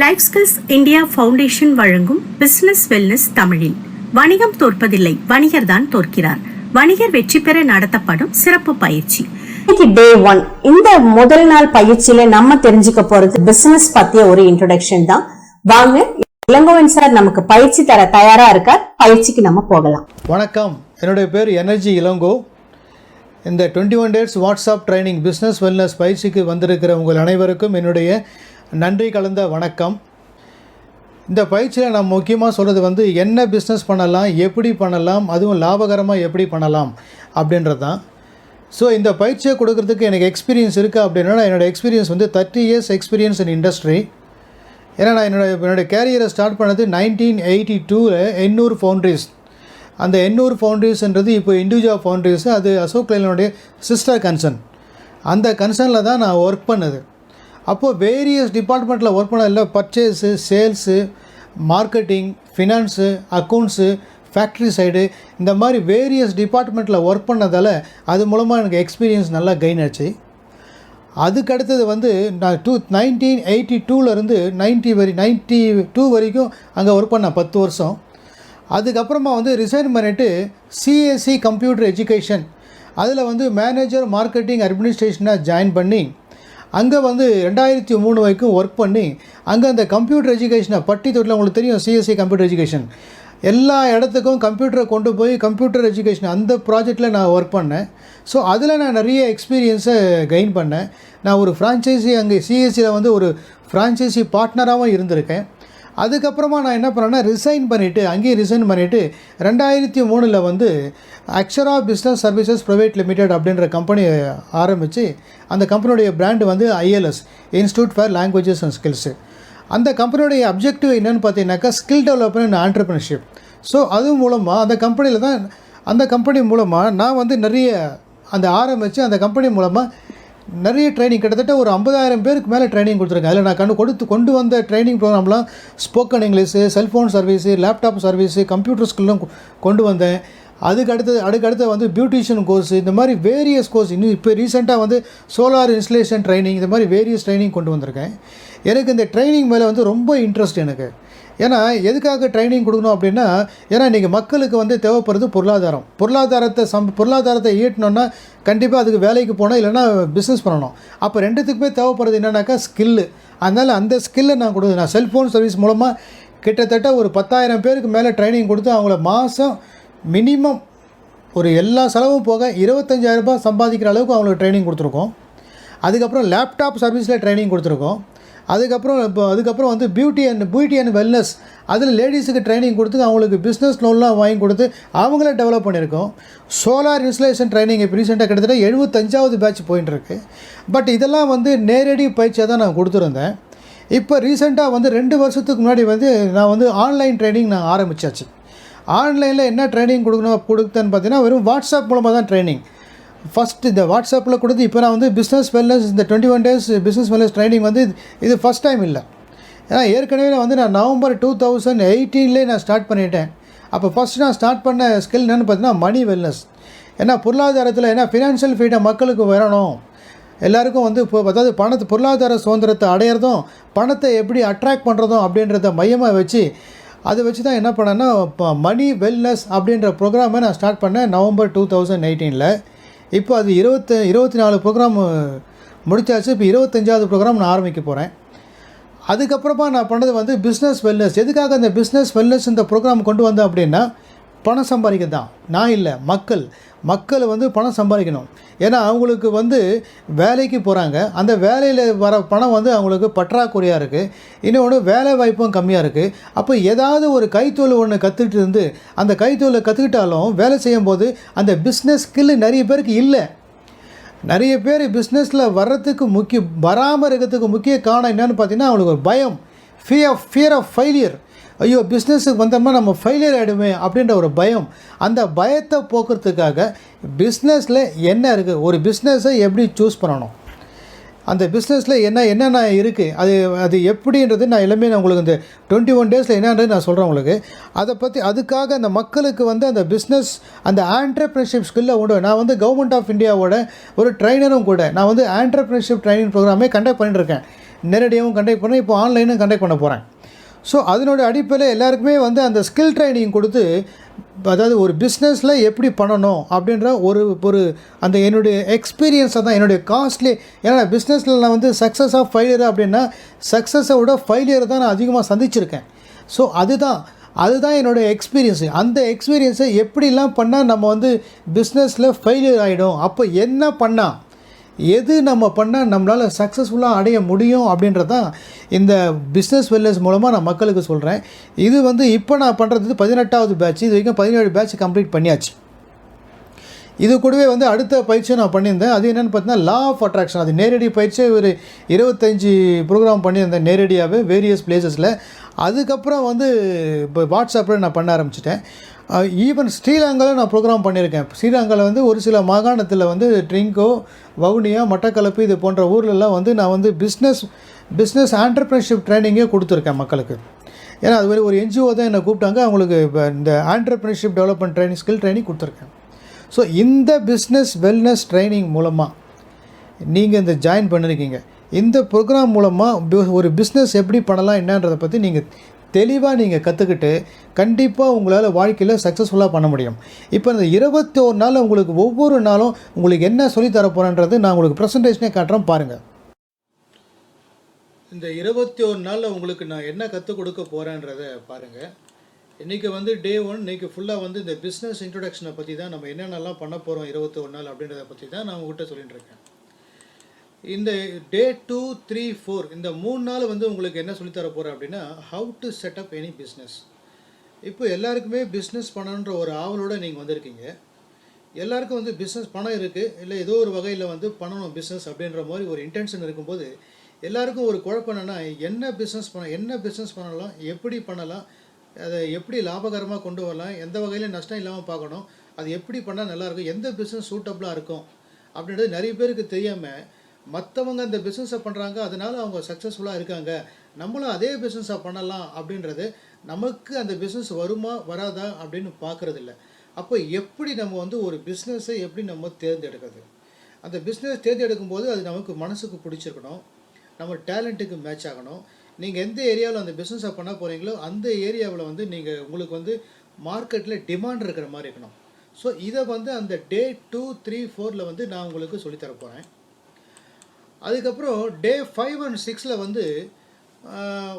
Life skills India foundation வழங்கும் business wellness தமிழில். வணிகம் தோற்பதில்லை. வணிகர் தான் தோற்கிறார். வணிகர் வெற்றி பெற நடத்தப்படும் சிறப்பு பயிற்சி. இன்னைக்கு டே ஒன் இந்த முதல் நாள் பயிற்சியில நம்ம தெரிஞ்சுக்க போறது பிசினஸ் பத்திய ஒரு இன்ட்ரோடக்ஷன் தான். வாங்க இளங்கோவன் சார் நமக்கு பயிற்சி தர தயாரா இருக்கார். பயிற்சிக்கு நம்ம போகலாம். வணக்கம். என்னுடைய பேர் எனர்ஜி இளங்கோ. இந்த twenty one days WhatsApp training business wellness பயிற்சிக்கு வந்திருக்கிற உங்கள் அனைவருக்கும் என்னுடைய நன்றி கலந்த வணக்கம். இந்த பயிற்சியில் நான் முக்கியமாக சொல்கிறது வந்து என்ன பிஸ்னஸ் பண்ணலாம் எப்படி பண்ணலாம் அதுவும் லாபகரமாக எப்படி பண்ணலாம் அப்படின்றது தான் ஸோ இந்த பயிற்சியை கொடுக்கறதுக்கு எனக்கு எக்ஸ்பீரியன்ஸ் இருக்குது அப்படின்னா என்னோடய எக்ஸ்பீரியன்ஸ் வந்து thirty years experience in industry ஏன்னா நான் என்னோட என்னோடய கேரியரை ஸ்டார்ட் பண்ணது நைன்டீன் எயிட்டி டூவில் எண்ணூறு ஃபவுண்ட்ரிஸ் அந்த எண்ணூறு ஃபவுண்ட்ரிஸ்ன்றது இப்போ இண்டிவிஜுவல் ஃபவுண்ட்ரிஸ் அது அசோக் லைலனுடைய சிஸ்டர் கன்சர்ன் அந்த கன்சர்னில் தான் நான் ஒர்க் பண்ணது. அப்போது வேரியஸ் டிபார்ட்மெண்ட்டில் ஒர்க் பண்ணதில்ல purchase sales marketing finance accounts factory side இந்த மாதிரி வேரியஸ் டிபார்ட்மெண்ட்டில் ஒர்க் பண்ணதால் அது மூலமாக எனக்கு எக்ஸ்பீரியன்ஸ் நல்லா கெயின் ஆச்சு. அதுக்கு அடுத்தது வந்து நான் டூ நைன்டீன் எயிட்டி டூலேருந்து நைன்ட்டி வரை நைன்ட்டி டூ வரைக்கும் அங்கே ஒர்க் பண்ணேன் பத்து வருஷம். அதுக்கப்புறமா வந்து ரிசைன் பண்ணிவிட்டு சிஎஸ்சி கம்ப்யூட்டர் எஜுகேஷன் அதில் வந்து மேனேஜர் மார்க்கெட்டிங் அட்மினிஸ்ட்ரேஷனாக ஜாயின் பண்ணி அங்கே வந்து ரெண்டாயிரத்தி மூணு வரைக்கும் ஒர்க் பண்ணி அங்கே அந்த கம்ப்யூட்டர் எஜுகேஷனை பட்டி தொட்டில் உங்களுக்கு தெரியும் சிஎஸ்சி கம்ப்யூட்டர் எஜுகேஷன் எல்லா இடத்துக்கும் கம்ப்யூட்டரை கொண்டு போய் கம்ப்யூட்டர் எஜுகேஷன் அந்த ப்ராஜெக்டில் நான் ஒர்க் பண்ணேன். ஸோ அதில் நான் நிறைய எக்ஸ்பீரியன்ஸை கெயின் பண்ணேன். நான் ஒரு ஃப்ரான்ச்சைசி அங்கே சிஎஸ்சியில் வந்து ஒரு ஃப்ரான்ச்சைசி பார்ட்னராகவும் இருந்திருக்கேன். அதுக்கப்புறமா நான் என்ன பண்ணேன்னா ரிசைன் பண்ணிவிட்டு அங்கேயும் ரிசைன் பண்ணிவிட்டு ரெண்டாயிரத்தி மூணில் வந்து Akshara business services private limited அப்படின்ற கம்பெனி ஆரம்பித்து அந்த கம்பெனியுடைய பிராண்டு வந்து ILS institute for languages and skills அந்த கம்பெனியுடைய அப்ஜெக்டிவ் என்னென்னு பார்த்தீங்கன்னாக்கா skill development and entrepreneurship so அது மூலமாக அந்த கம்பெனியில் தான் அந்த கம்பெனி மூலமாக நான் வந்து நிறைய அந்த ஆரம்பித்து அந்த கம்பெனி மூலமாக நிறைய ட்ரைனிங் கிட்டத்தட்ட ஒரு ஐம்பதாயிரம் பேருக்கு மேலே ட்ரைனிங் கொடுத்துருக்கேன் அதில் நான் கண்டு கொடுத்து கொண்டு வந்த training ப்ரோக்ராம்லாம் spoken English cellphone service laptop service computer ஸ்கில்லாம் கொண்டு வந்தேன். அதுக்கு அடுத்தது அதுக்கு வந்து பியூட்டிஷியன் கோர்ஸ் இந்த மாதிரி வேரியஸ் கோர்ஸ் இன்னும் இப்போ ரீசெண்டாக வந்து சோலார் இன்ஸ்டலேஷன் ட்ரைனிங் இந்த மாதிரி வேரியஸ் ட்ரைனிங் கொண்டு வந்திருக்கேன். எனக்கு இந்த ட்ரைனிங் மேலே வந்து ரொம்ப இன்ட்ரெஸ்ட் எனக்கு. ஏன்னா எதுக்காக ட்ரைனிங் கொடுக்கணும் அப்படின்னா ஏன்னா இன்றைக்கி மக்களுக்கு வந்து தேவைப்படுறது பொருளாதாரம். பொருளாதாரத்தை சம் பொருளாதாரத்தை ஈட்டணும்னா கண்டிப்பாக அதுக்கு வேலைக்கு போகணும் இல்லைன்னா பிஸ்னஸ் பண்ணணும். அப்போ ரெண்டுத்துக்குமே தேவைப்படுறது என்னென்னாக்கா ஸ்கில்லு அதனால் அந்த ஸ்கில்லை நான் கொடுக்குறேன் நான் செல்ஃபோன் சர்வீஸ் மூலமாக கிட்டத்தட்ட ஒரு பத்தாயிரம் பேருக்கு மேலே ட்ரைனிங் கொடுத்து அவங்கள மாதம் மினிமம் ஒரு எல்லா செலவும் போக 25000 ரூபாய் சம்பாதிக்கிற அளவுக்கு அவங்களுக்கு ட்ரைனிங் கொடுத்துருக்கோம். அதுக்கப்புறம் லேப்டாப் சர்வீஸில் ட்ரைனிங் கொடுத்துருக்கோம். அதுக்கப்புறம் இப்போ அதுக்கப்புறம் வந்து beauty and beauty and wellness அதில் லேடிஸுக்கு ட்ரைனிங் கொடுத்து அவங்களுக்கு பிஸ்னஸ் லோன்லாம் வாங்கி கொடுத்து அவங்களே டெவலப் பண்ணியிருக்கோம். சோலார் இன்ஸ்டலேஷன் ட்ரைனிங் இப்போ ரீசெண்டாக கிட்டத்தட்ட எழுபத்தஞ்சாவது பேட்ச் போயின்னு இருக்கு பட் இதெல்லாம் வந்து நேரடி பயிற்சியாக தான் நான் கொடுத்துருந்தேன். இப்போ ரீசெண்டாக வந்து ரெண்டு வருஷத்துக்கு முன்னாடி வந்து நான் வந்து ஆன்லைன் ட்ரைனிங் நான் ஆரம்பிச்சாச்சு. ஆன்லைனில் என்ன ட்ரைனிங் கொடுக்கணும் கொடுத்தேன்னு பார்த்தீங்கன்னா வெறும் வாட்ஸ்அப் மூலமாக தான் ட்ரைனிங் ஃபஸ்ட் இந்த வாட்ஸ்அப்பில் கொடுத்து இப்போ நான் வந்து பிஸ்னஸ் வெல்னஸ் இந்த twenty one days business wellness training வந்து இது- ஃபஸ்ட் டைம் இல்லை. ஏன்னா ஏற்கனவே நான் வந்து நான் நவம்பர் டூ தௌசண்ட் எயிட்டீன்லேயே நான் ஸ்டார்ட் பண்ணிட்டேன். அப்போ ஃபஸ்ட் நான் ஸ்டார்ட் பண்ண ஸ்கில் என்னென்னு பார்த்தீங்கன்னா மணி வெல்னஸ் ஏன்னா பொருளாதாரத்தில் ஏன்னா ஃபினான்ஷியல் ஃப்ரீடம் மக்களுக்கு வரணும். எல்லாருக்கும் வந்து இப்போ அதாவது பணத்தை பொருளாதார சுதந்திரத்தை அடையிறதும் பணத்தை எப்படி அட்ராக்ட் பண்ணுறதும் அப்படின்றத மையமாக வச்சு அதை வச்சு தான் என்ன பண்ணேன்னா இப்போ மணி வெல்னஸ் அப்படின்ற ப்ரோக்ராமை நான் ஸ்டார்ட் பண்ணேன் நவம்பர் டூ தௌசண்ட் எயிட்டீனில் இப்போ அது இருபத்தி இருபத்தி நாலு ப்ரோக்ராம் முடிச்சாச்சு. இப்போ இருபத்தஞ்சாவது ப்ரோக்ராம் நான் ஆரம்பிக்க போகிறேன் அதுக்கப்புறமா நான் பண்ணது வந்து பிஸ்னஸ் வெல்னஸ் எதுக்காக அந்த பிஸ்னஸ் வெல்னஸ் இந்த ப்ரோக்ராம் கொண்டு வந்தேன் அப்படின்னா பணம் சம்பாதிக்க தான் நான் இல்லை மக்கள். மக்கள் வந்து பணம் சம்பாதிக்கணும். ஏன்னா அவங்களுக்கு வந்து வேலைக்கு போகிறாங்க அந்த வேலையில் வர பணம் வந்து அவங்களுக்கு பற்றாக்குறையாக இருக்குது இன்னொன்று வேலை வாய்ப்பும் கம்மியாக இருக்குது அப்போ ஏதாவது ஒரு கைத்தொழில் ஒன்று கற்றுக்கிட்டு இருந்து அந்த கைத்தொழிலை கற்றுக்கிட்டாலும் வேலை செய்யும்போது அந்த பிஸ்னஸ் ஸ்கில் நிறைய பேருக்கு இல்லை. நிறைய பேர் பிஸ்னஸில் வர்றதுக்கு முக்கிய வராமல் இருக்கிறதுக்கு முக்கிய காரணம் என்னென்னு பார்த்தீங்கன்னா அவங்களுக்கு ஒரு பயம். Fear of fear of failure ஐயோ பிஸ்னஸுக்கு வந்தோம்னா நம்ம ஃபெயிலியர் ஆகிடுமே அப்படின்ற ஒரு பயம். அந்த பயத்தை போக்குறதுக்காக பிஸ்னஸில் என்ன இருக்குது ஒரு பிஸ்னஸை எப்படி சூஸ் பண்ணணும்? அந்த பிஸ்னஸில் என்ன என்னென்ன இருக்குது அது அது எப்படின்றது நான் எல்லாமே நான் உங்களுக்கு இந்த டுவெண்ட்டி ஒன் டேஸில் என்னன்றது நான் சொல்கிறேன் உங்களுக்கு. அதை பற்றி அதுக்காக அந்த மக்களுக்கு வந்து அந்த பிஸ்னஸ் அந்த ஆண்டர்பிரினர்ஷிப் ஸ்கில்லை உண்டு. நான் வந்து கவர்மெண்ட் ஆஃப் இந்தியாவோட ஒரு ட்ரைனரும் கூட நான் வந்து ஆண்டர்பிரினர்ஷிப் ட்ரைனிங் ப்ரோக்ராமே கண்டக்ட் பண்ணிட்டுருக்கேன் நேரடியாகவும் கண்டக்ட் பண்ணேன் இப்போ ஆன்லைனும் கண்டக்ட் பண்ண போகிறேன் ஸோ அதனோட அடிப்படையில் எல்லாருக்குமே வந்து அந்த ஸ்கில் ட்ரைனிங் கொடுத்து அதாவது ஒரு பிஸ்னஸில் எப்படி பண்ணணும் அப்படின்ற ஒரு ஒரு அந்த என்னுடைய எக்ஸ்பீரியன்ஸை தான் என்னுடைய காஸ்ட்லி ஏன்னா பிஸ்னஸில் நான் வந்து சக்ஸஸ் ஆஃப் ஃபெயிலியர் அப்படின்னா சக்ஸஸை விட ஃபெயிலியர் தான் நான் அதிகமாக சந்திச்சிருக்கேன். ஸோ அதுதான் அதுதான் என்னோடய எக்ஸ்பீரியன்ஸு அந்த எக்ஸ்பீரியன்ஸை எப்படிலாம் பண்ணால் நம்ம வந்து பிஸ்னஸில் ஃபெயிலியர் ஆகிடும் அப்போ என்ன பண்ணால் எது நம்ம பண்ணால் நம்மளால் சக்ஸஸ்ஃபுல்லாக அடைய முடியும் அப்படின்றது தான் இந்த பிஸ்னஸ் வெல்னஸ் மூலமாக நான் மக்களுக்கு சொல்கிறேன் இது வந்து இப்போ நான் பண்ணுறது பதினெட்டாவது பேட்ச் இது வரைக்கும் பதினேழு பேட்ச் கம்ப்ளீட் பண்ணியாச்சு. இது கூடவே வந்து அடுத்த பயிற்சியை நான் பண்ணியிருந்தேன். அது என்னென்னு பார்த்தீங்கன்னா லா ஆஃப் அட்ராக்ஷன் அது நேரடி பயிற்சியை ஒரு இருபத்தஞ்சி ப்ரோக்ராம் பண்ணியிருந்தேன் நேரடியாகவே வேரியஸ் பிளேசஸில் அதுக்கப்புறம் வந்து இப்போ வாட்ஸ்அப்பில் நான் பண்ண ஆரம்பிச்சிட்டேன். ஈவன் ஸ்ரீலங்காவில் நான் ப்ரோக்ராம் பண்ணியிருக்கேன். ஸ்ரீலங்காவில் வந்து ஒரு சில மாகாணத்தில் வந்து ட்ரிங்கோ வவுனியா மட்டக்களப்பு இது போன்ற ஊர்லெலாம் வந்து நான் வந்து பிஸ்னஸ் பிஸ்னஸ் ஆண்டர்பிரினர்ஷிப் ட்ரைனிங்கே கொடுத்துருக்கேன் மக்களுக்கு. ஏன்னா அது மாதிரி ஒரு என்ஜிஓ தான் என்னை கூப்பிட்டாங்க. அவங்களுக்கு இப்போ இந்த entrepreneurship development training skill training கொடுத்துருக்கேன். ஸோ இந்த பிஸ்னஸ் வெல்னஸ் ட்ரைனிங் மூலமாக நீங்கள் இந்த ஜாயின் பண்ணியிருக்கீங்க இந்த ப்ரோக்ராம் மூலமாக ஒரு பிஸ்னஸ் எப்படி பண்ணலாம் என்னன்றதை பற்றி நீங்கள் தெளிவாக நீங்கள் கற்றுக்கிட்டு கண்டிப்பாக உங்களால் வாழ்க்கையில் சக்ஸஸ்ஃபுல்லாக பண்ண முடியும். இப்போ இந்த இருபத்தி ஒரு நாள் உங்களுக்கு ஒவ்வொரு நாளும் உங்களுக்கு என்ன சொல்லித் தர நான் உங்களுக்கு ப்ரெசன்டேஷனே காட்டுறேன் பாருங்கள் இந்த இருபத்தி ஒரு நாளில் உங்களுக்கு நான் என்ன கற்றுக் கொடுக்க போகிறேன்றதை பாருங்கள் இன்றைக்கி வந்து டே ஒன் இன்றைக்கி ஃபுல்லாக வந்து இந்த பிஸ்னஸ் இன்ட்ரொடக்ஷனை பற்றி தான் நம்ம என்னென்னலாம் பண்ண போகிறோம் இருபத்தி ஒரு நாள் அப்படின்றத பற்றி தான் நான் உங்கள்கிட்ட சொல்லிட்டு இருக்கேன். இந்த டே டூ த்ரீ ஃபோர் இந்த மூணு நாள் வந்து உங்களுக்கு என்ன சொல்லித்தர போகிறேன் அப்படின்னா how to set up any business இப்போ எல்லாருக்குமே பிஸ்னஸ் பண்ணணுன்ற ஒரு ஆவலோடு நீங்கள் வந்திருக்கீங்க. எல்லாருக்கும் வந்து பிஸ்னஸ் பணம் இருக்குது இல்லை ஏதோ ஒரு வகையில் வந்து பண்ணணும் பிஸ்னஸ் அப்படின்ற மாதிரி ஒரு இன்டென்ஷன் இருக்கும்போது எல்லாருக்கும் ஒரு குழப்பம் என்னென்னா என்ன பிஸ்னஸ் பண்ண என்ன பிஸ்னஸ் பண்ணலாம் எப்படி பண்ணலாம் அதை எப்படி லாபகரமாக கொண்டு வரலாம் எந்த வகையிலும் நஷ்டம் இல்லாமல் பார்க்கணும் அது எப்படி பண்ணால் நல்லாயிருக்கும் எந்த பிஸ்னஸ் சூட்டபுளாக இருக்கும் அப்படின்றது நிறைய பேருக்கு தெரியாமல் மற்றவங்க அந்த பிஸ்னஸை பண்ணுறாங்க அதனால் அவங்க சக்ஸஸ்ஃபுல்லாக இருக்காங்க. நம்மளும் அதே பிஸ்னஸை பண்ணலாம் அப்படின்றது நமக்கு அந்த பிஸ்னஸ் வருமா வராதா அப்படின்னு பார்க்குறதில்ல. அப்போ எப்படி நம்ம வந்து ஒரு பிஸ்னஸை எப்படி நம்ம தேர்ந்தெடுக்கிறது? அந்த பிஸ்னஸ் தேர்ந்தெடுக்கும் போது அது நமக்கு மனசுக்கு பிடிச்சிருக்கணும். நம்ம டேலண்ட்டுக்கு மேட்ச் ஆகணும். நீங்கள் எந்த ஏரியாவில் அந்த பிஸ்னஸை பண்ண போகிறீங்களோ அந்த ஏரியாவில் வந்து நீங்கள் உங்களுக்கு வந்து மார்க்கெட்டில் டிமாண்ட் இருக்கிற மாதிரி இருக்கணும். ஸோ இதை வந்து அந்த டே டூ த்ரீ ஃபோரில் வந்து நான் உங்களுக்கு சொல்லித்தர போகிறேன் அதுக்கப்புறம் டே ஃபைவ் அண்ட் சிக்ஸில் வந்து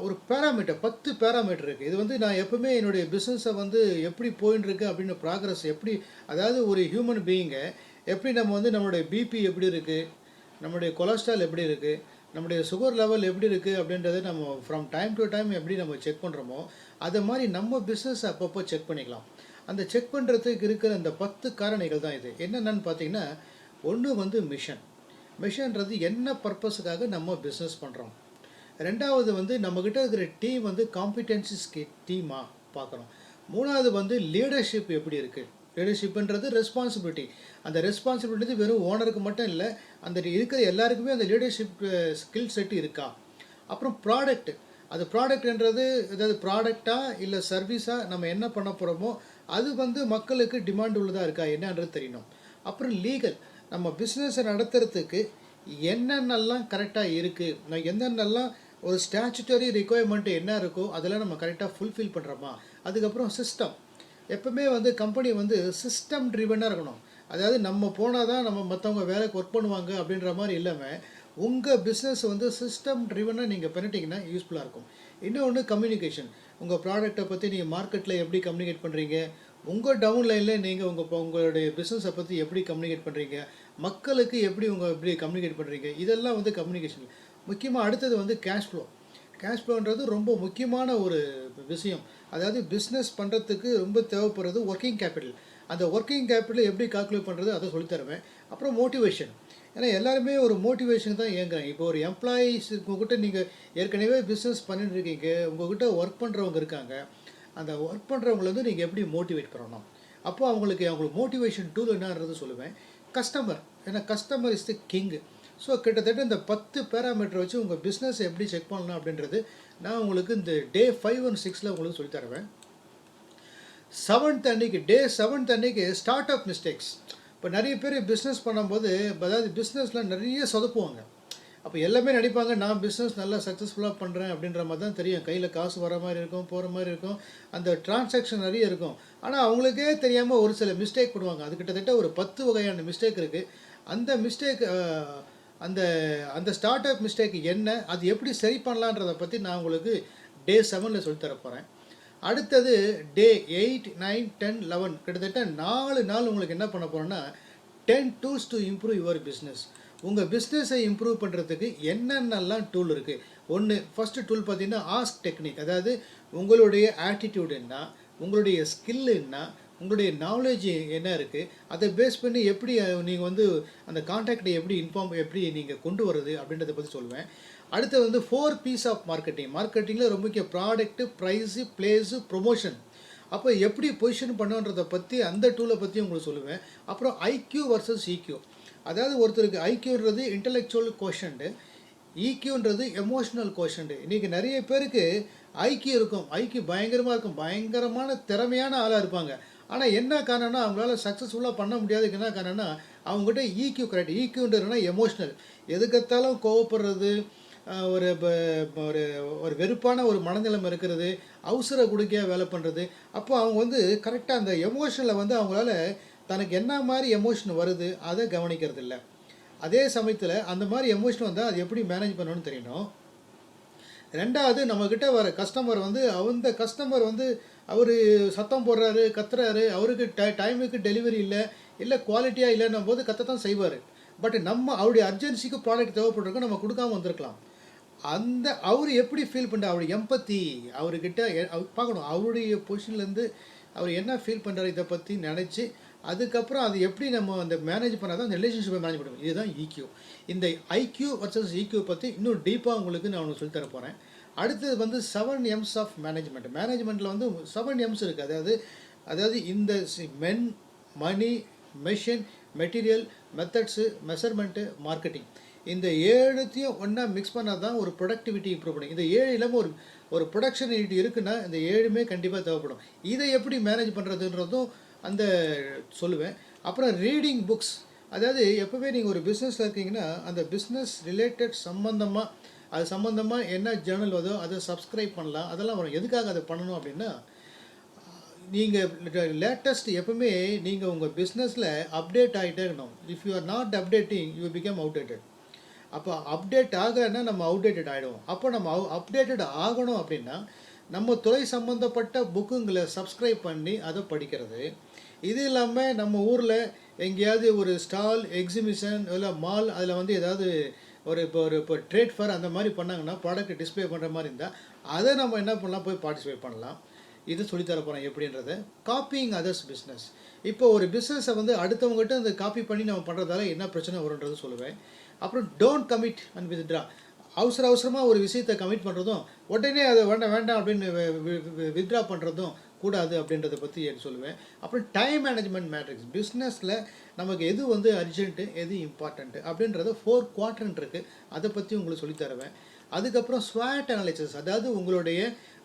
ஒரு பேராமீட்டர் பத்து பேராமீட்டர் இருக்குது இது வந்து நான் எப்பவுமே என்னுடைய பிஸ்னஸை வந்து எப்படி போயின்னு இருக்கு அப்படின்னு ப்ராக்ரஸ் எப்படி அதாவது ஒரு ஹியூமன் பீயிங்கை எப்படி நம்ம வந்து நம்மளுடைய பிபி எப்படி இருக்குது நம்மளுடைய கொலஸ்ட்ரால் எப்படி இருக்குது நம்முடைய சுகர் லெவல் எப்படி இருக்குது அப்படின்றத நம்ம ஃப்ரம் டைம் டு டைம் எப்படி நம்ம செக் பண்ணுறோமோ அதை மாதிரி நம்ம பிஸ்னஸ் அப்பப்போ செக் பண்ணிக்கலாம். அந்த செக் பண்ணுறதுக்கு இருக்கிற அந்த பத்து காரணிகள் தான் இது. என்னென்னு பார்த்தீங்கன்னா ஒன்று வந்து மிஷன் மிஷன்றது என்ன பர்பஸுக்காக நம்ம பிஸ்னஸ் பண்ணுறோம் ரெண்டாவது வந்து நம்மக்கிட்ட இருக்கிற டீம் வந்து காம்பிடென்சிஸ் டீமாக பார்க்குறோம் மூணாவது வந்து லீடர்ஷிப் எப்படி இருக்குது லீடர்ஷிப்ன்றது ரெஸ்பான்சிபிலிட்டி அந்த ரெஸ்பான்சிபிலிட்டி வெறும் ஓனருக்கு மட்டும் இல்லை அந்த இருக்கிற எல்லாருக்குமே அந்த லீடர்ஷிப் ஸ்கில் செட் இருக்கா? அப்புறம் ப்ராடக்ட் அது ப்ராடக்ட்ன்றது ஏதாவது ப்ராடக்டாக இல்லை சர்வீஸாக நம்ம என்ன பண்ண போகிறோமோ அது வந்து மக்களுக்கு டிமாண்ட் உள்ளதாக இருக்கா? என்னன்றது தெரியணும். அப்புறம் லீகல் நம்ம பிஸ்னஸை நடத்துறதுக்கு என்னென்னலாம் கரெக்டாக இருக்குது நான் என்னென்னலாம் ஒரு ஸ்டாச்சுட்டரி ரிக்குவயர்மெண்ட் என்ன இருக்கோ அதெல்லாம் நம்ம கரெக்டாக ஃபுல்ஃபில் பண்ணுறோமா அதுக்கப்புறம் சிஸ்டம் எப்பவுமே வந்து கம்பெனி வந்து சிஸ்டம் ட்ரிவனாக இருக்கணும். அதாவது நம்ம போனால் தான் நம்ம மற்றவங்க வேலைக்கு ஒர்க் பண்ணுவாங்க அப்படின்ற மாதிரி இல்லாமல் உங்கள் பிஸ்னஸ் வந்து சிஸ்டம் ட்ரிவனாக நீங்கள் பண்ணிட்டீங்கன்னா யூஸ்ஃபுல்லாக இருக்கும். இன்னொன்று கம்யூனிகேஷன் உங்கள் ப்ராடக்ட்டை பற்றி நீங்கள் மார்க்கெட்டில் எப்படி கம்யூனிகேட் பண்ணுறீங்க உங்கள் டவுன் லைனில் நீங்கள் உங்கள் இப்போ உங்களுடைய பிஸ்னஸை பற்றி எப்படி கம்யூனிகேட் பண்ணுறீங்க மக்களுக்கு எப்படி உங்கள் எப்படி கம்யூனிகேட் பண்ணுறீங்க இதெல்லாம் வந்து கம்யூனிகேஷன் முக்கியமாக அடுத்தது வந்து கேஷ் ஃப்ளோ கேஷ் ஃப்ளோன்றது ரொம்ப முக்கியமான ஒரு விஷயம். அதாவது பிஸ்னஸ் பண்ணுறதுக்கு ரொம்ப தேவைப்படுறது ஒர்க்கிங் கேபிட்டல் அந்த ஒர்க்கிங் கேபிட்டல் எப்படி கால்குலேட் பண்ணுறது அதை சொல்லித் தருவேன். அப்புறம் மோட்டிவேஷன் ஏன்னா எல்லாருமே ஒரு மோட்டிவேஷன் தான் இயங்குறாங்க. இப்போ ஒரு எம்ப்ளாயீஸ் உங்ககிட்ட நீங்கள் ஏற்கனவே பிஸ்னஸ் பண்ணிட்டு இருக்கீங்க. உங்ககிட்ட ஒர்க் பண்ணுறவங்க இருக்காங்க. அந்த ஒர்க் பண்ணுறவங்கள வந்து நீங்கள் எப்படி மோட்டிவேட் பண்ணணும்? அப்போ அவங்களுக்கு அவங்களுக்கு மோட்டிவேஷன் டூல் என்னன்றது சொல்லுவேன். கஸ்டமர் ஏன்னா customer is the king so கிட்டத்தட்ட இந்த பத்து பேராமீட்டர் வச்சு உங்கள் பிஸ்னஸ் எப்படி செக் பண்ணலாம் அப்படின்றது நான் உங்களுக்கு இந்த டே ஃபைவ் அண்ட் சிக்ஸில் உங்களுக்கு சொல்லி தருவேன். செவன்த் அன்னைக்கு டே செவன்த் அன்னைக்கு ஸ்டார்ட் அப் மிஸ்டேக்ஸ் இப்போ நிறைய பேர் பிஸ்னஸ் பண்ணும்போது அதாவது பிஸ்னஸில் நிறைய சொதப்புவாங்க. அப்போ எல்லாமே நினைப்பாங்க நான் பிஸ்னஸ் நல்லா சக்ஸஸ்ஃபுல்லாக பண்ணுறேன் அப்படின்ற மாதிரி தான் தெரியும். கையில் காசு வர மாதிரி இருக்கும் போகிற மாதிரி இருக்கும். அந்த டிரான்சாக்ஷன் நிறைய இருக்கும். ஆனால் அவங்களுக்கே தெரியாமல் ஒரு சில மிஸ்டேக் பண்ணுவாங்க அது கிட்டத்தட்ட ஒரு பத்து வகையான மிஸ்டேக் இருக்குது அந்த மிஸ்டேக் அந்த அந்த ஸ்டார்ட் அப் மிஸ்டேக் என்ன அது எப்படி சரி பண்ணலான்றதை பற்றி நான் உங்களுக்கு டே செவனில் சொல்லித்தர போகிறேன் அடுத்தது day eight nine ten eleven கிட்டத்தட்ட நாலு நாள் உங்களுக்கு என்ன பண்ண போகிறோன்னா ten tools to improve your business உங்கள் பிஸ்னஸை இம்ப்ரூவ் பண்ணுறதுக்கு என்னென்னலாம் டூல் இருக்குது ஒன்று ஃபஸ்ட்டு டூல் பார்த்தீங்கன்னா ஆஸ்க் டெக்னிக் அதாவது உங்களுடைய ஆட்டிடியூட் என்ன உங்களுடைய ஸ்கில் என்ன உங்களுடைய நாலேஜ் என்ன இருக்குது அதை பேஸ் பண்ணி எப்படி நீங்கள் வந்து அந்த கான்டாக்டை எப்படி இன்ஃபார்ம் எப்படி நீங்கள் கொண்டு வர்றது அப்படின்றத பற்றி சொல்லுவேன் அடுத்து வந்து ஃபோர் பீஸ் ஆஃப் மார்க்கெட்டிங் மார்க்கெட்டிங்கில் ரொம்ப முக்கிய ப்ராடக்ட்டு ப்ரைஸு ப்ளேஸு ப்ரொமோஷன் அப்போ எப்படி பொசிஷன் பண்ணுன்றதை பற்றி அந்த டூலை பற்றி உங்களுக்கு சொல்லுவேன். அப்புறம் ஐக்யூ வர்சஸ் இக்யூ அதாவது ஒருத்தருக்கு ஐக்கியூன்றது இன்டலெக்சுவல் கோஷன்ட்டு ஈக்கியூன்றது எமோஷ்னல் கோஷன்ட்டு இன்றைக்கி நிறைய பேருக்கு ஐக்கியூ இருக்கும். ஐக்கியம் பயங்கரமாக இருக்கும். பயங்கரமான திறமையான ஆளாக இருப்பாங்க. ஆனால் என்ன காரணம்னா அவங்களால சக்ஸஸ்ஃபுல்லாக பண்ண முடியாதுக்கு என்ன காரணம்னா அவங்ககிட்ட ஈக்கியூ கரெக்ட் ஈக்யூன்றதுனா எமோஷ்னல் எதுக்கத்தாலும் கோவப்படுறது ஒரு ப- ஒரு ஒரு வெறுப்பான ஒரு மனநிலைமை இருக்கிறது அவசர குடுக்கையாக வேலை பண்ணுறது அப்போ அவங்க வந்து கரெக்டாக அந்த எமோஷனில் வந்து அவங்களால தனக்கு என்ன மாதிரி எமோஷன் வருது அதை கவனிக்கிறது இல்லை அதே சமயத்தில் அந்த மாதிரி எமோஷன் வந்தால் அது எப்படி மேனேஜ் பண்ணணும்னு தெரியணும். ரெண்டாவது நம்மக்கிட்ட வர கஸ்டமர் வந்து அந்த கஸ்டமர் வந்து அவர் சத்தம் போடுறாரு கத்துறாரு அவருக்கு டை டைமுக்கு டெலிவரி இல்லை இல்லை குவாலிட்டியாக இல்லைன்னும் போது கத்தத்தான் செய்வார். பட் நம்ம அவருடைய அர்ஜென்சிக்கு ப்ராடக்ட் தேவைப்பட்டிருக்கோம் நம்ம கொடுக்காம வந்திருக்கலாம். அந்த அவர் எப்படி ஃபீல் பண்ணுற அவருடைய எம்பத்தி அவர்கிட்ட பார்க்கணும் அவருடைய பொசிஷன்லேருந்து அவர் என்ன ஃபீல் பண்ணுறாரு இதை பற்றி நினச்சி அதுக்கப்புறம் அது எப்படி நம்ம அந்த மேனேஜ் பண்ணால் தான் அந்த ரிலேஷன்ஷிப்பை மேனேஜ் பண்ணுவோம் இதுதான் ஈக்யூ இந்த ஐக்யூ வர்சஸ் ஈக்யூ பற்றி இன்னும் டீப்பாக உங்களுக்கு நான் உங்களுக்கு சொல்லித்தர போகிறேன் அடுத்தது வந்து செவன் எம்ஸ் ஆஃப் மேனேஜ்மெண்ட் மேனேஜ்மெண்ட்டில் வந்து செவன் எம்ஸ் இருக்குது அதாவது அதாவது இந்த men money machine material methods measurement marketing இந்த ஏழுத்தையும் ஒன்றா மிக்ஸ் பண்ணால் தான் ஒரு ப்ரொடக்டிவிட்டி இம்ப்ரூவ் பண்ணும் இந்த ஏழு இல்லாமல் ஒரு ஒரு ப்ரொடக்ஷன் யூனிட் இருக்குன்னா இந்த ஏழுமே கண்டிப்பாக தேவைப்படும். இதை எப்படி மேனேஜ் பண்ணுறதுன்றதும் அந்த சொல்லுவேன். அப்புறம் ரீடிங் புக்ஸ் அதாவது எப்போவே நீங்கள் ஒரு பிஸ்னஸில் இருக்கீங்கன்னா அந்த பிஸ்னஸ் ரிலேட்டட் சம்மந்தமாக அது சம்மந்தமாக என்ன ஜேர்னல் வருதோ அதை சப்ஸ்கிரைப் பண்ணலாம். அதெல்லாம் வரும். எதுக்காக அதை பண்ணணும் அப்படின்னா நீங்கள் லேட்டஸ்ட் எப்பவுமே நீங்கள் உங்கள் பிஸ்னஸில் அப்டேட் ஆகிட்டே இருக்கணும். If you are not updating you become outdated அப்போ அப்டேட் ஆகலைன்னா நம்ம அவுடேட்டட் ஆகிடுவோம் அப்போ நம்ம அப்டேட்டட் ஆகணும் அப்படின்னா நம்ம துறை சம்மந்தப்பட்ட புக்குங்களை சப்ஸ்கிரைப் பண்ணி அதை படிக்கிறது. இது இல்லாமல் நம்ம ஊரில் எங்கேயாவது ஒரு ஸ்டால் எக்ஸிபிஷன் இல்லை மால் அதில் வந்து ஏதாவது ஒரு இப்போ ஒரு இப்போ ட்ரேட் ஃபேர் அந்த மாதிரி பண்ணாங்கன்னா ப்ராடக்ட் டிஸ்ப்ளே பண்ணுற மாதிரி இருந்தால் அதை நம்ம என்ன பண்ணலாம்? போய் பார்ட்டிசிபேட் பண்ணலாம். இது சொல்லித்தர போகிறோம் எப்படின்றத. காப்பிங் அதர்ஸ் பிஸ்னஸ் இப்போ ஒரு பிஸ்னஸை வந்து அடுத்தவங்ககிட்ட அந்த காப்பி பண்ணி நம்ம பண்ணுறதால என்ன பிரச்சனை வரும்ன்றது சொல்லுவேன். அப்புறம் டோன்ட் கமிட் அண்ட் வித்ட்ரா அவசர அவசரமாக ஒரு விஷயத்தை கமிட் பண்ணுறதும் உடனே அதை வேண்டாம் வேண்டாம் அப்படின்னு வித்ட்ரா பண்ணுறதும் கூடாது அப்படின்றத பற்றி எனக்கு சொல்லுவேன்? அப்புறம் டைம் மேனேஜ்மெண்ட் மேட்ரிக்ஸ் பிஸ்னஸில் நமக்கு எது வந்து அர்ஜென்ட்டு எது இம்பார்ட்டண்ட்டு அப்படின்றத ஃபோர் குவார்டர்ன்ட் இருக்குது அதை பற்றி உங்களுக்கு சொல்லித் தருவேன். அதுக்கப்புறம் ஸ்வாட் அனாலிசிஸ் அதாவது உங்களுடைய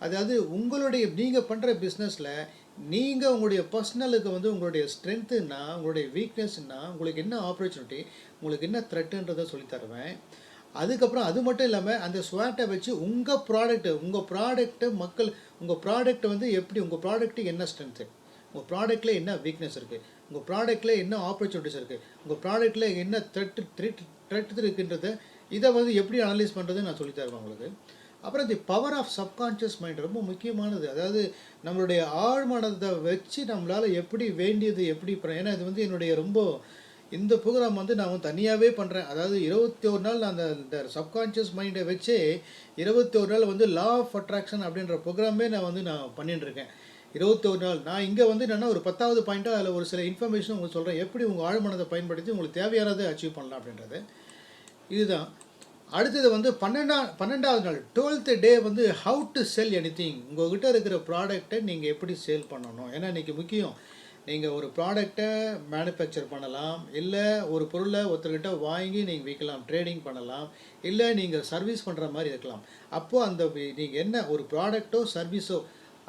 அதாவது உங்களுடைய நீங்கள் பண்ணுற பிஸ்னஸில் நீங்கள் உங்களுடைய பர்சனலுக்கு வந்து உங்களுடைய ஸ்ட்ரென்த்துன்னா உங்களுடைய வீக்னஸ்னா உங்களுக்கு என்ன ஆப்பர்ச்சுனிட்டி உங்களுக்கு என்ன த்ரெட்டுன்றதை சொல்லித்தருவேன் அதுக்கப்புறம் அது மட்டும் இல்லாமல் அந்த ஸ்வாட்டை வச்சு உங்கள் ப்ராடக்ட்டு உங்கள் ப்ராடக்ட்டை மக்கள் உங்கள் ப்ராடக்ட்டை வந்து எப்படி உங்கள் ப்ராடக்ட்டு என்ன ஸ்ட்ரென்த்து உங்கள் ப்ராடக்ட்டில் என்ன வீக்னஸ் இருக்குது உங்கள் ப்ராடக்ட்டில் என்ன ஆப்பர்ச்சுனிட்டிஸ் இருக்குது உங்கள் ப்ராடக்ட்டில் என்ன த்ரெட் த்ரெட் த்ரெட் இருக்குன்றதை இதை வந்து எப்படி அனலைஸ் பண்ணுறதுன்னு நான் சொல்லித்தருவேன் உங்களுக்கு. அப்புறம் the power of subconscious mind ரொம்ப முக்கியமானது. அதாவது நம்மளுடைய ஆழ்மனத்தை வச்சு நம்மளால் எப்படி வேண்டியது எப்படி ஏன்னா இது வந்து என்னுடைய ரொம்ப இந்த ப்ரோக்ராம் வந்து நான் தனியாகவே பண்ணுறேன் அதாவது இருபத்தி ஒரு நாள் நான் அந்த இந்த சப்கான்ஷியஸ் மைண்டை வச்சு இருபத்தி ஒரு நாள் வந்து லா ஆஃப் அட்ராக்ஷன் அப்படின்ற ப்ரோக்ராமே நான் வந்து நான் பண்ணிட்டுருக்கேன். இருபத்தி ஒரு நாள். நான் இங்கே வந்து என்னென்னா ஒரு பத்தாவது பாயிண்ட்டாக அதில் ஒரு சில இன்ஃபர்மேஷன் உங்களுக்கு சொல்கிறேன் எப்படி உங்கள் ஆழ்மனதை பயன்படுத்தி உங்களுக்கு தேவையானதை அச்சீவ் பண்ணலாம் அப்படின்றது. இதுதான். அடுத்தது வந்து பன்னெண்டா பன்னெண்டாவது நாள். டுவெல்த்து டே வந்து how to sell anything உங்கள்கிட்ட இருக்கிற ப்ராடக்ட்டை நீங்கள் எப்படி சேல் பண்ணணும். ஏன்னா இன்றைக்கி முக்கியம். நீங்கள் ஒரு ப்ராடக்டை மேனுஃபேக்சர் பண்ணலாம் இல்லை ஒரு பொருளை ஒருத்தர்கிட்ட வாங்கி நீங்கள் விற்கலாம் ட்ரேடிங் பண்ணலாம் இல்லை நீங்கள் சர்வீஸ் பண்ணுற மாதிரி இருக்கலாம். அப்போது அந்த நீங்கள் என்ன ஒரு ப்ராடக்ட்டோ சர்வீஸோ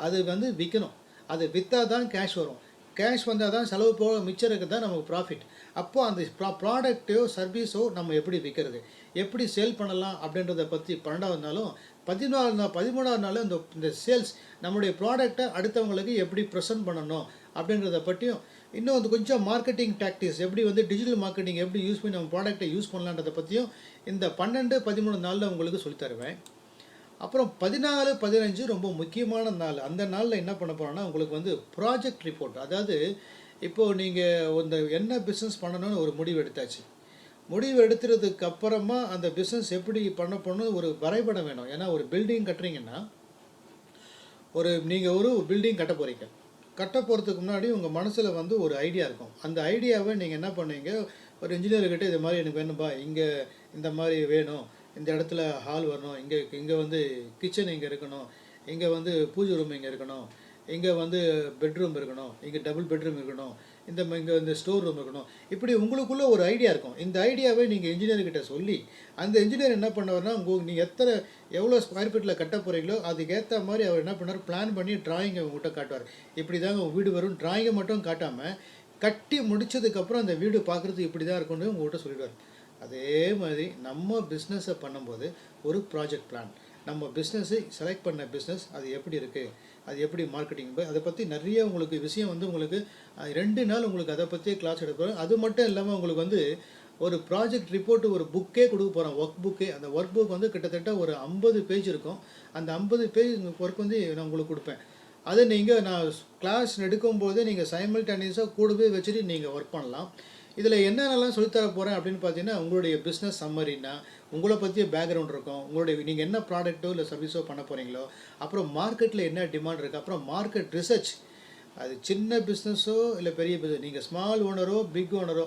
அது வந்து விற்கணும் அது விற்றா தான் கேஷ் வரும். கேஷ் வந்தால் தான் செலவு போக மிச்சம் இருக்கிறது தான் நமக்கு ப்ராஃபிட் அப்போது அந்த ப்ரா ப்ராடக்ட்டோ சர்வீஸோ நம்ம எப்படி விற்கிறது எப்படி சேல் பண்ணலாம் அப்படின்றத பற்றி பன்னெண்டாவது நாளும் பதினாலு நாள் பதிமூணாவது நாள் இந்த இந்த சேல்ஸ் நம்முடைய ப்ராடக்டை அடுத்தவங்களுக்கு எப்படி ப்ரெசென்ட் பண்ணணும்? அப்படின்றத பற்றியும் இன்னும் வந்து கொஞ்சம் மார்க்கெட்டிங் டாக்டிக்ஸ் எப்படி வந்து டிஜிட்டல் மார்க்கெட்டிங் எப்படி யூஸ் பண்ணி நம்ம ப்ராடக்ட்டை யூஸ் பண்ணலான்றதை பற்றியும் இந்த பன்னெண்டு பதிமூணு நாளில் உங்களுக்கு சொல்லித் தருவேன் அப்புறம் பதினாலு பதினஞ்சு ரொம்ப முக்கியமான நாள். அந்த நாளில் என்ன பண்ண போகிறோன்னா உங்களுக்கு வந்து ப்ராஜெக்ட் ரிப்போர்ட் அதாவது இப்போது நீங்கள் இந்த என்ன பிஸ்னஸ் பண்ணணும்னு ஒரு முடிவு எடுத்தாச்சு. முடிவு எடுத்துறதுக்கு அப்புறமா அந்த பிஸ்னஸ் எப்படி பண்ண போகணும் ஒரு வரைபடம் வேணும். ஏன்னா ஒரு பில்டிங் கட்டுறீங்கன்னா ஒரு நீங்கள் ஒரு பில்டிங் கட்ட போகிறீங்க கட்ட போகிறதுக்கு முன்னாடி உங்கள் மனசில் வந்து ஒரு ஐடியா இருக்கும். அந்த ஐடியாவை நீங்கள் என்ன பண்ணுவீங்க ஒரு இன்ஜினியர்கிட்ட இது மாதிரி எனக்கு வேணும்பா இங்கே இந்த மாதிரி வேணும் இந்த இடத்துல ஹால் வரணும் இங்கே இங்கே வந்து கிச்சன் இங்கே இருக்கணும் இங்கே வந்து பூஜை ரூம் இங்கே இருக்கணும் இங்கே வந்து பெட்ரூம் இருக்கணும் இங்கே டபுள் பெட்ரூம் இருக்கணும் இந்த இங்கே இந்த ஸ்டோர் ரூம் இருக்கணும். இப்படி உங்களுக்குள்ளே ஒரு ஐடியா இருக்கும். இந்த ஐடியாவை நீங்கள் இன்ஜினியர்கிட்ட சொல்லி அந்த இன்ஜினியர் என்ன பண்ணுவார்னா உங்கள் நீங்கள் எத்தனை எவ்வளோ ஸ்கொயர் ஃபீட்டில் கட்ட போகிறீங்களோ அதுக்கேற்ற மாதிரி அவர் என்ன பண்ணார் பிளான் பண்ணி டிராயிங்கை உங்கள்கிட்ட காட்டுவார். இப்படி தாங்க உங்கள் வீடு வரும். டிராயிங்கை மட்டும் காட்டாமல் கட்டி முடிச்சதுக்கப்புறம் அந்த வீடு பார்க்குறதுக்கு இப்படி தான் இருக்கும்னு உங்கள்கிட்ட சொல்லிடுவார். அதே மாதிரி நம்ம பிஸ்னஸை பண்ணும்போது ஒரு ப்ராஜெக்ட் பிளான் நம்ம பிஸ்னஸை செலக்ட் பண்ண பிஸ்னஸ் அது எப்படி இருக்குது அது எப்படி மார்க்கெட்டிங் போய் அதை பற்றி நிறைய உங்களுக்கு விஷயம் வந்து உங்களுக்கு ரெண்டு நாள் உங்களுக்கு அதை பற்றியே கிளாஸ் எடுப்போம் அது மட்டும் இல்லாமல் உங்களுக்கு வந்து ஒரு ப்ராஜெக்ட் ரிப்போர்ட் ஒரு புக்கே கொடுக்க போகிறோம் ஒர்க் புக்கே அந்த ஒர்க் புக் வந்து கிட்டத்தட்ட ஒரு ஐம்பது பேஜ் இருக்கும். அந்த ஐம்பது பேஜ் ஒர்க் வந்து நான் உங்களுக்கு கொடுப்பேன். அதை நீங்கள் நான் கிளாஸ் எடுக்கும்போது நீங்கள் சைமல்டேனியஸாக கூடவே வச்சுட்டு நீங்கள் ஒர்க் பண்ணலாம். இதில் என்னென்னலாம் சொல்லித்தர போகிறேன் அப்படின்னு பார்த்தீங்கன்னா உங்களுடைய பிஸ்னஸ் சம்மரின்னா உங்களை பற்றிய பேக்ரவுண்ட் இருக்கும். உங்களுடைய நீங்கள் என்ன ப்ராடக்ட்டோ இல்லை சர்வீஸோ பண்ண போகிறீங்களோ அப்புறம் மார்க்கெட்டில் என்ன டிமாண்ட் இருக்குது அப்புறம் மார்க்கெட் ரிசர்ச் அது சின்ன பிஸ்னஸோ இல்லை பெரிய பிஸ்னஸ் நீங்கள் ஸ்மால் ஓனரோ பிக் ஓனரோ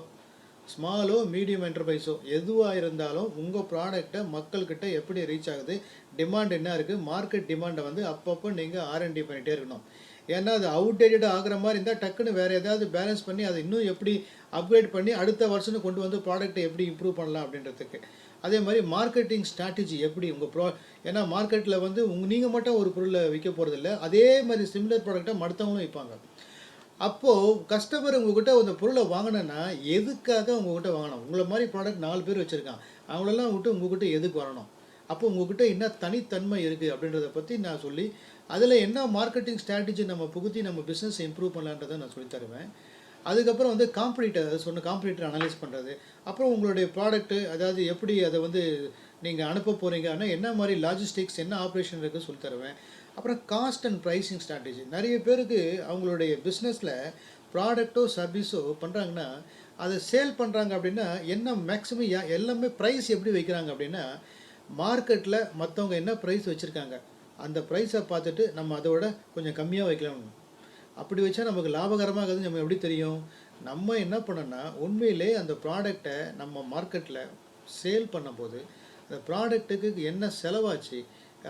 ஸ்மாலோ மீடியம் என்டர்பிரைஸோ எதுவாக இருந்தாலும் உங்கள் ப்ராடக்டை மக்கள்கிட்ட எப்படி ரீச் ஆகுது டிமாண்ட் என்ன இருக்குது மார்க்கெட் டிமாண்டை வந்து அப்பப்போ நீங்கள் ஆர்என்டி பண்ணிகிட்டே இருக்கணும். ஏன்னா அது அவுடேட்டட் ஆகிற மாதிரி இருந்தால் டக்குன்னு வேறு ஏதாவது பேலன்ஸ் பண்ணி அதை இன்னும் எப்படி அப்கிரேட் பண்ணி அடுத்த வருஷம் கொண்டு வந்து ப்ராடக்ட்டை எப்படி இம்ப்ரூவ் பண்ணலாம் அப்படின்றதுக்கு. அதே மாதிரி மார்க்கெட்டிங் ஸ்ட்ராட்டஜி எப்படி உங்கள் ப்ரா ஏன்னா மார்க்கெட்டில் வந்து உங்கள் நீங்கள் மட்டும் ஒரு பொருளை விற்க போகிறதில்ல அதே மாதிரி சிமிலர் ப்ராடக்ட்டை மற்றவங்களும் விற்பாங்க. அப்போது கஸ்டமர் உங்ககிட்ட அந்த பொருளை வாங்கினேன்னா எதுக்காக உங்ககிட்ட வாங்கணும்? உங்களை மாதிரி ப்ராடக்ட் நாலு பேர் வச்சுருக்கான் அவங்களெல்லாம் விட்டு உங்ககிட்ட எதுக்கு வரணும்? அப்போ உங்ககிட்ட என்ன தனித்தன்மை இருக்குது அப்படின்றத பற்றி நான் சொல்லி அதில் என்ன மார்க்கெட்டிங் ஸ்ட்ராட்டஜி நம்ம புகுத்தி நம்ம பிஸ்னஸ் இம்ப்ரூவ் பண்ணலான்றதை நான் சொல்லித் தருவேன். அதுக்கப்புறம் வந்து காம்படிட்டர் சொன்ன காம்படிட்டர் அனலைஸ் பண்ணுறது அப்புறம் உங்களுடைய ப்ராடக்ட்டு அதாவது எப்படி அதை வந்து நீங்கள் அனுப்ப போகிறீங்க ஆனால் என்ன மாதிரி லாஜிஸ்டிக்ஸ் என்ன ஆப்ரேஷன் இருக்குது சொல்லித் தருவேன். அப்புறம் காஸ்ட் அண்ட் ப்ரைசிங் ஸ்ட்ராட்டஜி நிறைய பேருக்கு அவங்களுடைய பிஸ்னஸில் ப்ராடக்ட்டோ சர்வீஸோ பண்ணுறாங்கன்னா அதை சேல் பண்ணுறாங்க அப்படின்னா என்ன மேக்ஸிமம் எல்லாமே ப்ரைஸ் எப்படி வைக்கிறாங்க அப்படின்னா மார்க்கெட்டில் மற்றவங்க என்ன ப்ரைஸ் வச்சுருக்காங்க அந்த ப்ரைஸை பார்த்துட்டு நம்ம அதோட கொஞ்சம் கம்மியாக வைக்கலாம். அப்படி வச்சா நமக்கு லாபகரமாக நம்ம எப்படி தெரியும்? நம்ம என்ன பண்ணோன்னா உண்மையிலே அந்த ப்ராடக்டை நம்ம மார்க்கெட்டில் சேல் பண்ணும்போது அந்த ப்ராடக்ட்டுக்கு என்ன செலவாச்சு?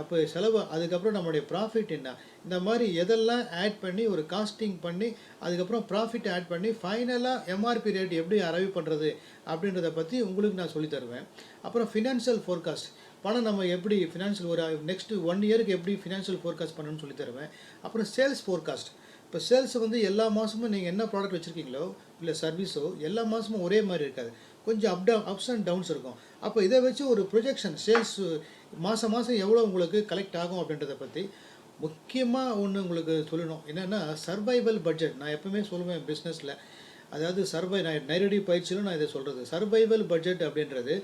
அப்போ செலவு அதுக்கப்புறம் நம்மளுடைய ப்ராஃபிட் என்ன? இந்த மாதிரி எதெல்லாம் ஆட் பண்ணி ஒரு காஸ்டிங் பண்ணி அதுக்கப்புறம் ப்ராஃபிட் ஆட் பண்ணி ஃபைனலாக எம்ஆர்பி ரேட் எப்படி அரைவ் பண்ணுறது அப்படின்றத பற்றி உங்களுக்கு நான் சொல்லித் தருவேன். அப்புறம் ஃபினான்ஷியல் ஃபோர்காஸ்ட் பணம் நம்ம எப்படி ஃபினான்ஷியல் ஒரு நெக்ஸ்ட் ஒன் இயருக்கு எப்படி ஃபினான்ஷியல் ஃபோர்காஸ்ட் பண்ணணும்னு சொல்லித் தருவேன். அப்புறம் சேல்ஸ் ஃபோர்காஸ்ட் இப்போ சேல்ஸ் வந்து எல்லா மாதமும் நீங்கள் என்ன ப்ராடக்ட் வச்சுருக்கீங்களோ இல்லை சர்வீஸோ எல்லா மாதமும் ஒரே மாதிரி இருக்காது. கொஞ்சம் up down ups and downs இருக்கும். அப்போ இதை வச்சு ஒரு ப்ரொஜெக்ஷன் சேல்ஸ் மாதம் மாதம் எவ்வளோ உங்களுக்கு கலெக்ட் ஆகும் அப்படின்றத பற்றி முக்கியமாக ஒன்று உங்களுக்கு சொல்லணும். என்னென்னா சர்வைவல் பட்ஜெட் நான் எப்பவுமே சொல்லுவேன் பிஸ்னஸில் அதாவது சர்வை நான் நேரடி பயிற்சியிலும் நான் இதை சொல்கிறது சர்வைவல் பட்ஜெட் அப்படின்றது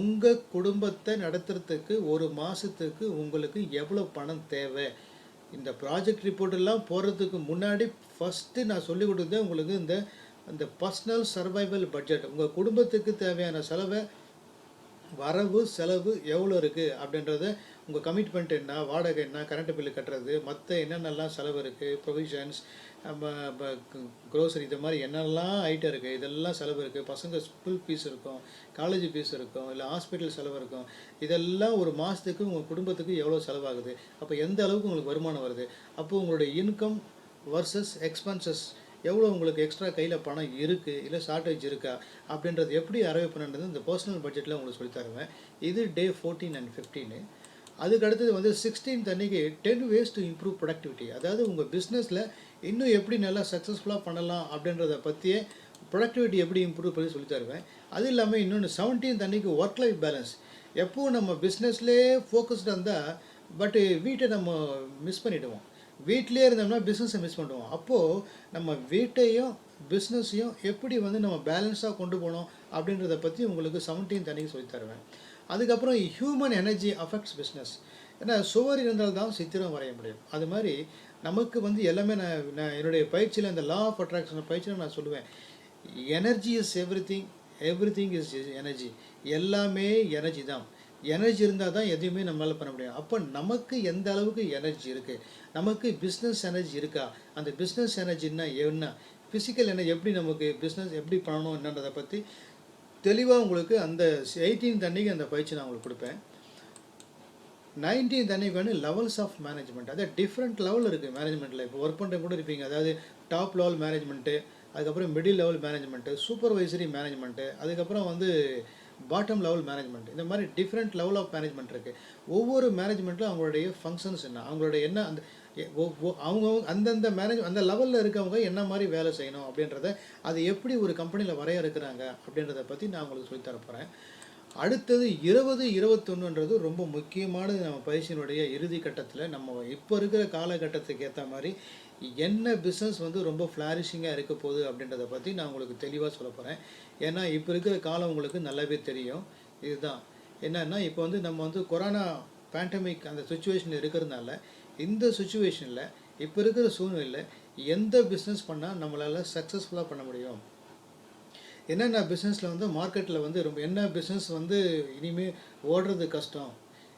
உங்கள் குடும்பத்தை நடத்துறதுக்கு ஒரு மாதத்துக்கு உங்களுக்கு எவ்வளோ பணம் தேவை? இந்த ப்ராஜெக்ட் ரிப்போர்ட்டெல்லாம் போகிறதுக்கு முன்னாடி ஃபஸ்ட்டு நான் சொல்லிக் கொடுத்தது உங்களுக்கு இந்த இந்த பர்சனல் சர்வைவல் பட்ஜெட் உங்கள் குடும்பத்துக்கு தேவையான செலவை வரவு செலவு எவ்வளோ இருக்குது அப்படின்றத உங்கள் கமிட்மெண்ட் என்ன வாடகை என்ன கரண்ட் பில்லு கட்டுறது மற்ற என்னென்னலாம் செலவு இருக்குது ப்ரொவிஷன்ஸ் நம்ம க்ரோசரி இது மாதிரி என்னெல்லாம் ஐட்டம் இருக்குது இதெல்லாம் செலவு இருக்குது பசங்க ஸ்கூல் ஃபீஸ் இருக்கும் காலேஜ் ஃபீஸ் இருக்கும் இல்லை ஹாஸ்பிட்டல் செலவு இருக்கும். இதெல்லாம் ஒரு மாதத்துக்கு உங்கள் குடும்பத்துக்கு எவ்வளோ செலவாகுது? அப்போ எந்த அளவுக்கு உங்களுக்கு வருமானம் வருது? அப்போது உங்களுடைய இன்கம் வர்சஸ் எக்ஸ்பென்சஸ் எவ்வளோ உங்களுக்கு எக்ஸ்ட்ரா கையில் பணம் இருக்குது இல்லை ஷார்ட்டேஜ் இருக்கா? அப்படின்றது எப்படி அரைவ் பண்ணுறது இந்த பர்சனல் பட்ஜெட்டில் உங்களுக்கு சொல்லித் தருவேன். இது டே ஃபோர்டீன் அண்ட் ஃபிஃப்டீனு அதுக்கு அடுத்தது வந்து சிக்ஸ்டீன் அன்னைக்கு ten ways to improve productivity அதாவது உங்கள் பிஸ்னஸில் இன்னும் எப்படி நல்லா சக்ஸஸ்ஃபுல்லாக பண்ணலாம் அப்படின்றத பற்றியே ப்ரொடக்டிவிட்டி எப்படி இம்ப்ரூவ் பண்ணி சொல்லி தருவேன். அது இல்லாமல் இன்னொன்று செவன்டீன் அன்னைக்கு ஒர்க் லைஃப் பேலன்ஸ் எப்போவும் நம்ம பிஸ்னஸ்லேயே ஃபோக்கஸ்டாக இருந்தால் பட்டு வீட்டை நம்ம மிஸ் பண்ணிவிடுவோம் வீட்டிலே இருந்தோம்னா பிஸ்னஸை மிஸ் பண்ணுவோம் அப்போது நம்ம வீட்டையும் பிஸ்னஸையும் எப்படி வந்து நம்ம பேலன்ஸாக கொண்டு போகணும் அப்படின்றத பற்றி உங்களுக்கு செவன்டீன் அன்னைக்கு சொல்லித் தருவேன். அதுக்கப்புறம் ஹியூமன் எனர்ஜி அஃபெக்ட்ஸ் பிஸ்னஸ் ஏன்னா சுவர் இருந்தால் தான் சித்திரம் வரைய முடியும். அது மாதிரி நமக்கு வந்து எல்லாமே நான் நான் என்னுடைய பயிற்சியில் இந்த லா ஆஃப் அட்ராக்ஷன் பயிற்சியில் நான் சொல்லுவேன். Energy is everything everything is energy எல்லாமே எனர்ஜி தான். எனர்ஜி இருந்தால் தான் எதையுமே நம்மளால் பண்ண முடியும். அப்போ நமக்கு எந்த அளவுக்கு எனர்ஜி இருக்குது நமக்கு பிஸ்னஸ் எனர்ஜி இருக்கா? அந்த பிஸ்னஸ் எனர்ஜின்னா என்ன? ஃபிசிக்கல் எனர்ஜி எப்படி நமக்கு பிஸ்னஸ் எப்படி பண்ணணும் என்னன்றதை பற்றி தெளிவாக உங்களுக்கு அந்த எயிட்டீன் அன்னைக்கு அந்த பயிற்சி நான் உங்களுக்கு கொடுப்பேன். நைன்டீன்த் அன்னைக்கு வந்து லெவல்ஸ் ஆஃப் மேனேஜ்மெண்ட் அதாவது டிஃப்ரெண்ட் லெவல் இருக்குது மேனேஜ்மெண்ட்டில் இப்போ ஒர்க் பண்ணுற கூட இருப்பீங்க. அதாவது டாப் லெவல் மேனேஜ்மெண்ட்டு அதுக்கப்புறம் middle level management supervisory management அதுக்கப்புறம் வந்து பாட்டம் லெவல் மேனேஜ்மெண்ட் இந்த மாதிரி டிஃப்ரெண்ட் லெவல் ஆஃப் மேனேஜ்மெண்ட் இருக்குது ஒவ்வொரு மேனேஜ்மெண்ட்டும் அவங்களுடைய ஃபங்க்ஷன்ஸ் என்ன? அவங்களுடைய என்ன அந்த அவங்கவுங்க அவங்க அந்தந்த மேனேஜ் அந்த லெவலில் இருக்கவங்க என்ன மாதிரி வேலை செய்யணும் அப்படின்றத அது எப்படி ஒரு கம்பெனியில் வரையறுக்கிறாங்க அப்படின்றத பற்றி நான் உங்களுக்கு சொல்லித் போகிறேன் அடுத்தது இருபது இருபத்தொன்னுன்றது ரொம்ப முக்கியமானது நம்ம பயிற்சியினுடைய இறுதி கட்டத்தில். நம்ம இப்போ இருக்கிற காலகட்டத்துக்கு ஏற்ற மாதிரி என்ன பிஸ்னஸ் வந்து ரொம்ப ஃப்ளாரிஷிங்காக இருக்க போகுது அப்படின்றத பற்றி நான் உங்களுக்கு தெளிவாக சொல்ல போகிறேன் ஏன்னா இப்போ இருக்கிற காலம் உங்களுக்கு நல்லாவே தெரியும். இதுதான். என்னென்னா இப்போ வந்து நம்ம வந்து கொரோனா பேண்டமிக் அந்த சுச்சுவேஷன் இருக்கிறதுனால இந்த சுச்சுவேஷனில் இப்போ இருக்கிற சூழ்நிலையில் எந்த பிஸ்னஸ் பண்ணால் நம்மளால் சக்ஸஸ்ஃபுல்லாக பண்ண முடியும்? என்னென்ன பிஸ்னஸில் வந்து மார்க்கெட்டில் வந்து ரொம்ப என்ன பிஸ்னஸ் வந்து இனிமேல் ஓடுறது கஷ்டம்?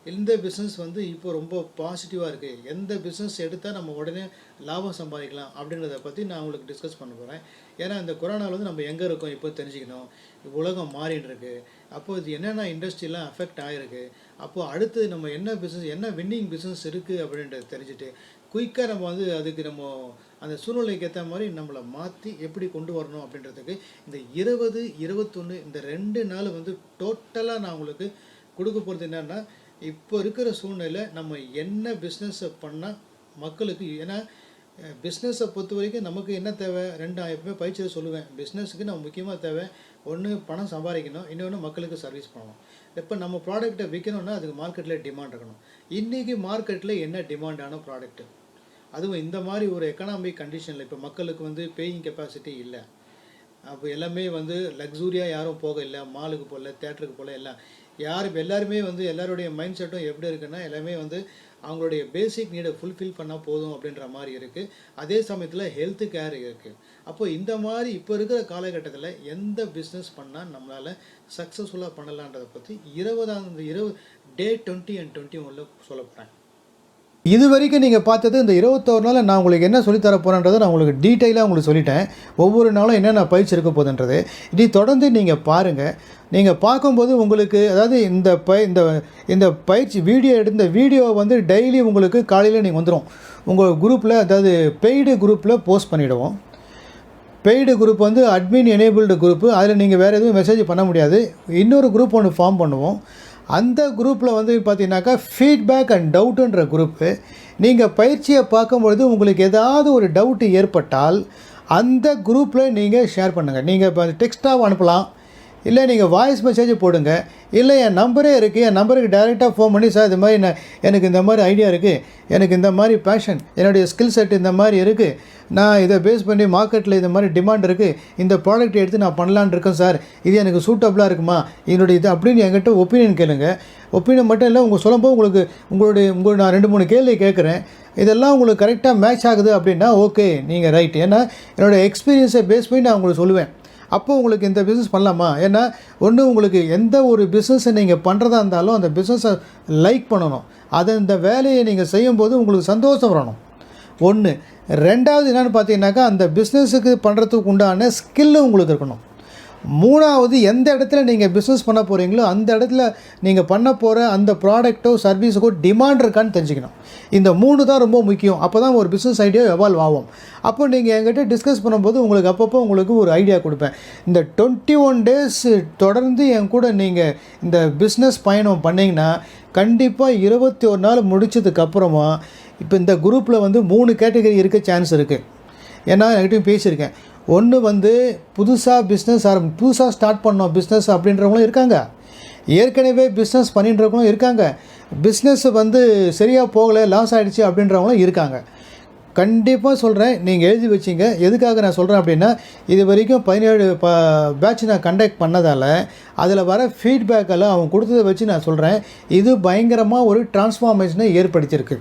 இந்த பிஸ்னஸ் வந்து இப்போ ரொம்ப பாசிட்டிவாக இருக்குது எந்த பிஸ்னஸ் எடுத்தால் நம்ம உடனே லாபம் சம்பாதிக்கலாம் அப்படின்றத பற்றி நான் உங்களுக்கு டிஸ்கஸ் பண்ண போகிறேன் ஏன்னா இந்த கொரோனாவில் வந்து நம்ம எங்கே இருக்கோம் இப்போ தெரிஞ்சுக்கணும். உலகம் மாறின்னு அப்போது இது என்னென்ன இண்டஸ்ட்ரிலாம் அஃபெக்ட் ஆகிருக்கு அப்போது அடுத்து நம்ம என்ன பிஸ்னஸ் என்ன வின்னிங் பிஸ்னஸ் இருக்குது அப்படின்றத தெரிஞ்சுட்டு குயிக்காக நம்ம வந்து அதுக்கு நம்ம அந்த சூழ்நிலைக்கு ஏற்ற மாதிரி நம்மளை மாற்றி எப்படி கொண்டு வரணும் அப்படின்றதுக்கு இந்த இருபது இருபத்தொன்று இந்த ரெண்டு நாள் வந்து டோட்டலாக நான் உங்களுக்கு கொடுக்க போகிறது என்னென்னா இப்போ இருக்கிற சூழ்நிலை நம்ம என்ன பிஸ்னஸை பண்ணால் மக்களுக்கு ஏன்னா பிஸ்னஸை பொறுத்த வரைக்கும் நமக்கு என்ன தேவை? ரெண்டு எப்பவுமே பயிற்சியை சொல்லுவேன். பிஸ்னஸுக்கு நம்ம முக்கியமாக தேவை ஒன்று பணம் சம்பாதிக்கணும் இன்னொன்று மக்களுக்கு சர்வீஸ் பண்ணணும். இப்போ நம்ம ப்ராடக்ட்டை விற்கணும்னா அதுக்கு மார்க்கெட்டில் டிமாண்ட் இருக்கணும். இன்றைக்கி மார்க்கெட்டில் என்ன டிமாண்டான ப்ராடக்ட்டு அதுவும் இந்த மாதிரி ஒரு எக்கனாமிக் கண்டிஷனில் இப்போ மக்களுக்கு வந்து பேயிங் கெப்பாசிட்டி இல்லை. அப்போ எல்லாமே வந்து லக்ஸூரியாக யாரும் போக இல்லை மாலுக்கு போகல தேட்டருக்கு போகல எல்லாம். யார் எல்லாருமே வந்து எல்லாருடைய மைண்ட் செட்டும் எப்படி இருக்குன்னா எல்லாமே வந்து அவங்களுடைய பேசிக் நீடை ஃபுல்ஃபில் பண்ணால் போதும் அப்படின்ற மாதிரி இருக்குது அதே சமயத்தில் ஹெல்த்து கேர் இருக்குது அப்போ இந்த மாதிரி இப்போ இருக்கிற காலகட்டத்தில் எந்த பிஸ்னஸ் பண்ணால் நம்மளால் சக்ஸஸ்ஃபுல்லாக பண்ணலான்றதை பற்றி இருபதாம் இருபது டே டுவெண்ட்டி அண்ட் டுவெண்ட்டி ஒன்ல சொல்ல இது வரைக்கும் நீங்கள் பார்த்தது இந்த இருபத்தோரு நாள் நான் உங்களுக்கு என்ன சொல்லித் தர போகிறேன்றதை நான் உங்களுக்கு டீட்டெயிலாக உங்களுக்கு சொல்லிட்டேன். ஒவ்வொரு நாளும் என்னென்ன பயிற்சி இருக்க போகுதுன்றது. இதை தொடர்ந்து நீங்கள் பாருங்கள் நீங்கள் பார்க்கும்போது உங்களுக்கு அதாவது இந்த ப இந்த இந்த பயிற்சி வீடியோ எடுத்த வீடியோ வந்து டெய்லி உங்களுக்கு காலையில் நீங்கள் வந்துடும் உங்கள் குரூப்பில் அதாவது பெய்டு குரூப்பில் போஸ்ட் பண்ணிவிடுவோம் பெய்டு குரூப் வந்து அட்மின் எனேபிள்டு குரூப்பு அதில் நீங்கள் வேறு எதுவும் மெசேஜ் பண்ண முடியாது. இன்னொரு குரூப் ஒன்று ஃபார்ம் பண்ணுவோம். அந்த குரூப்பில் வந்து பார்த்தீங்கன்னாக்கா ஃபீட்பேக் அண்ட் டவுட்டுன்ற குரூப்பு நீங்கள் பயிற்சியை பார்க்கும்பொழுது உங்களுக்கு ஏதாவது ஒரு டவுட்டு ஏற்பட்டால் அந்த குரூப்பில் நீங்கள் ஷேர் பண்ணுங்கள் நீங்கள் இப்போ டெக்ஸ்ட்டாக அனுப்பலாம். இல்லை நீங்கள் வாய்ஸ் மெசேஜ் போடுங்க. இல்லை என் நம்பரே இருக்குது என் நம்பருக்கு டைரெக்டாக ஃபோன் பண்ணி சார் இது மாதிரி நான் எனக்கு இந்த மாதிரி ஐடியா இருக்குது எனக்கு இந்த மாதிரி பேஷன் என்னுடைய ஸ்கில் செட் இந்த மாதிரி இருக்குது நான் இதை பேஸ் பண்ணி மார்க்கெட்டில் இந்த மாதிரி டிமாண்ட் இருக்குது இந்த ப்ராடக்ட் எடுத்து நான் பண்ணலான்னு இருக்கேன் சார். இது எனக்கு சூட்டபுளாக இருக்குமா? என்னுடைய இது அப்படின்னு என்கிட்ட ஒப்பீனியன் கேளுங்க. ஒப்பீனியன் மட்டும் இல்லை உங்கள் சொல்லும்போது உங்களுக்கு உங்களுடைய உங்களுக்கு நான் ரெண்டு மூணு கேள்வி கேட்குறேன். இதெல்லாம் உங்களுக்கு கரெக்டாக மேட்ச் ஆகுது அப்படின்னா ஓகே நீங்கள் ரைட் ஏன்னா என்னோடய எக்ஸ்பீரியன்ஸை பேஸ் பண்ணி நான் உங்களுக்கு சொல்லுவேன். அப்போ உங்களுக்கு இந்த பிஸ்னஸ் பண்ணலாமா? ஏன்னா ஒன்று உங்களுக்கு எந்த ஒரு பிஸ்னஸை நீங்கள் பண்ணுறதா இருந்தாலும் அந்த பிஸ்னஸை லைக் பண்ணணும். அதை இந்த வேலையை நீங்கள் செய்யும்போது உங்களுக்கு சந்தோஷம் வரணும். ஒன்று ரெண்டாவது என்னென்னு பார்த்தீங்கன்னாக்கா அந்த பிஸ்னஸுக்கு பண்ணுறதுக்கு உண்டான ஸ்கில்லு உங்களுக்கு இருக்கணும். மூணாவது எந்த இடத்துல நீங்கள் பிஸ்னஸ் பண்ண போகிறீங்களோ அந்த இடத்துல நீங்கள் பண்ண போகிற அந்த ப்ராடக்ட்டோ சர்வீஸுக்கோ டிமாண்ட் இருக்கான்னு தெரிஞ்சுக்கணும். இந்த மூணு தான் ரொம்ப முக்கியம். அப்போ தான் ஒரு பிஸ்னஸ் ஐடியா எவால்வ் ஆகும். அப்போ நீங்கள் என்கிட்ட டிஸ்கஸ் பண்ணும்போது உங்களுக்கு அப்பப்போ உங்களுக்கு ஒரு ஐடியா கொடுப்பேன். இந்த டுவெண்ட்டி ஒன் டேஸ் தொடர்ந்து என் கூட நீங்கள் இந்த பிஸ்னஸ் பயணம் பண்ணிங்கன்னா கண்டிப்பாக இருபத்தி ஒரு நாள் முடிச்சதுக்கப்புறமா இப்போ இந்த குரூப்பில் வந்து மூணு கேட்டகரி இருக்க சான்ஸ் இருக்குது ஏன்னா என்கிட்டையும் பேசியிருக்கேன். ஒன்று வந்து புதுசாக பிஸ்னஸ் ஆரம்பி புதுசாக ஸ்டார்ட் பண்ணோம் பிஸ்னஸ் அப்படின்றவங்களும் இருக்காங்க. ஏற்கனவே பிஸ்னஸ் பண்ணின்றவங்களும் இருக்காங்க. பிஸ்னஸ் வந்து சரியாக போகலை லாஸ் ஆகிடுச்சு அப்படின்றவங்களும் இருக்காங்க. கண்டிப்பாக சொல்கிறேன் நீங்கள் எழுதி வச்சிங்க. எதுக்காக நான் சொல்கிறேன் அப்படின்னா இது வரைக்கும் பதினேழு ப பேட்ச் நான் கண்டக்ட் பண்ணதால் அதில் வர ஃபீட்பேக்கெல்லாம் அவங்க கொடுத்ததை வச்சு நான் சொல்கிறேன் இது பயங்கரமாக ஒரு டிரான்ஸ்ஃபார்மேஷனை ஏற்படுத்தியிருக்கு.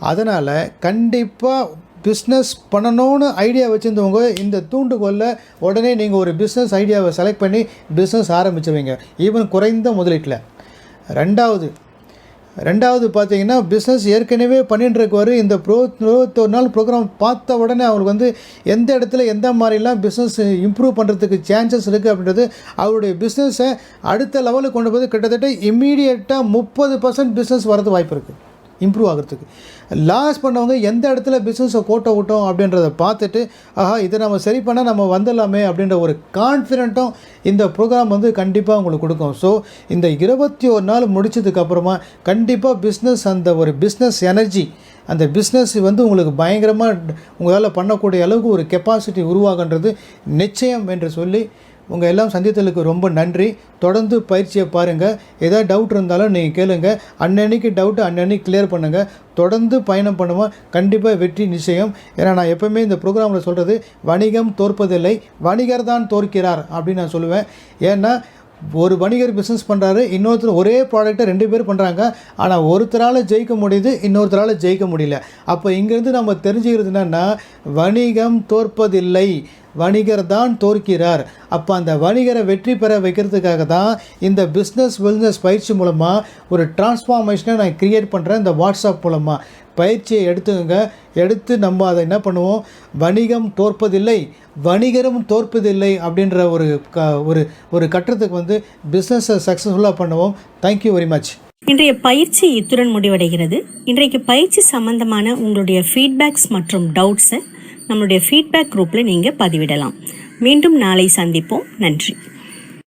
அதனால் கண்டிப்பாக பிஸ்னஸ் பண்ணணும்னு ஐடியா வச்சுருந்தவங்க இந்த தூண்டுகோலில் உடனே நீங்கள் ஒரு பிஸ்னஸ் ஐடியாவை செலக்ட் பண்ணி பிஸ்னஸ் ஆரம்பிச்சிருவீங்க. ஈவன் குறைந்த முதலீட்டில். ரெண்டாவது ரெண்டாவது பார்த்தீங்கன்னா பிஸ்னஸ் ஏற்கனவே பண்ணிட்டு இந்த ப்ரோ இருபத்தொரு நாள் ப்ரோக்ராம் பார்த்த உடனே அவங்களுக்கு வந்து எந்த இடத்துல எந்த மாதிரிலாம் பிஸ்னஸ் இம்ப்ரூவ் பண்ணுறதுக்கு சான்சஸ் இருக்குது அப்படின்றது அவருடைய பிஸ்னஸை அடுத்த லெவலுக்கு கொண்டு போய் கிட்டத்தட்ட இம்மீடியட்டாக முப்பது பர்சன்ட் பிஸ்னஸ் வரது வாய்ப்பு இருக்குது இம்ப்ரூவ் ஆகிறதுக்கு. லாஸ் பண்ணவங்க எந்த இடத்துல பிஸ்னஸை கோட்டை விட்டோம் அப்படின்றத பார்த்துட்டு ஆஹா இதை நம்ம சரி பண்ணால் நம்ம வந்துடலாமே அப்படின்ற ஒரு கான்ஃபிடென்ட்டும் இந்த ப்ரோக்ராம் வந்து கண்டிப்பாக உங்களுக்கு கொடுக்கும். ஸோ இந்த இருபத்தி ஒரு நாள் முடிச்சதுக்கப்புறமா கண்டிப்பாக பிஸ்னஸ் அந்த ஒரு பிஸ்னஸ் எனர்ஜி அந்த பிஸ்னஸ் வந்து உங்களுக்கு பயங்கரமாக உங்களால் பண்ணக்கூடிய அளவுக்கு ஒரு கெப்பாசிட்டி உருவாகுன்றது நிச்சயம் என்று சொல்லி உங்கள் எல்லாம் சந்தித்தலுக்கு ரொம்ப நன்றி. தொடர்ந்து பயிற்சியை பாருங்கள் ஏதாவது டவுட் இருந்தாலும் நீங்கள் கேளுங்க. அன்னன்னைக்கு டவுட்டு அன்னன்னைக்கு கிளியர் பண்ணுங்கள் தொடர்ந்து பயணம் பண்ணுவோம். கண்டிப்பாக வெற்றி நிச்சயம். ஏன்னா நான் எப்போவுமே இந்த ப்ரோக்ராமில் சொல்கிறது வணிகம் தோற்பதில்லை. வணிகர் தான் தோற்கிறார் அப்படின்னு நான் சொல்லுவேன். ஏன்னா ஒரு வணிகர் பிஸ்னஸ் பண்ணுறாரு இன்னொருத்தர் ஒரே ப்ராடக்ட்டை ரெண்டு பேர் பண்ணுறாங்க ஆனால் ஒருத்தரால் ஜெயிக்க முடியுது இன்னொருத்தரால் ஜெயிக்க முடியல. அப்போ இங்கேருந்து நம்ம தெரிஞ்சுக்கிறது என்னென்னா வணிகம் தோற்பதில்லை. வணிகர் தான் தோற்கிறார். அப்போ அந்த வணிகரை வெற்றி பெற வைக்கிறதுக்காக தான் இந்த பிஸ்னஸ் வெல்னஸ் பயிற்சி மூலமாக ஒரு டிரான்ஸ்ஃபார்மேஷனை நான் க்ரியேட் பண்ணுறேன் இந்த வாட்ஸ்அப் மூலமாக பயிற்சியை எடுத்துக்கோங்க. எடுத்து நம்ம அதை என்ன பண்ணுவோம்? வணிகம் தோற்பதில்லை. வணிகரும் தோற்பதில்லை அப்படின்ற ஒரு க ஒரு ஒரு கட்டத்துக்கு வந்து பிஸ்னஸை சக்ஸஸ்ஃபுல்லாக பண்ணுவோம். தேங்க்யூ வெரி மச் இன்றைய பயிற்சி இத்துடன் முடிவடைகிறது. இன்றைக்கு பயிற்சி சம்பந்தமான உங்களுடைய ஃபீட்பேக்ஸ் மற்றும் டவுட்ஸை நம்மளுடைய ஃபீட்பேக் குரூப்பில் நீங்கள் பதிவிடலாம். மீண்டும் நாளை சந்திப்போம். நன்றி.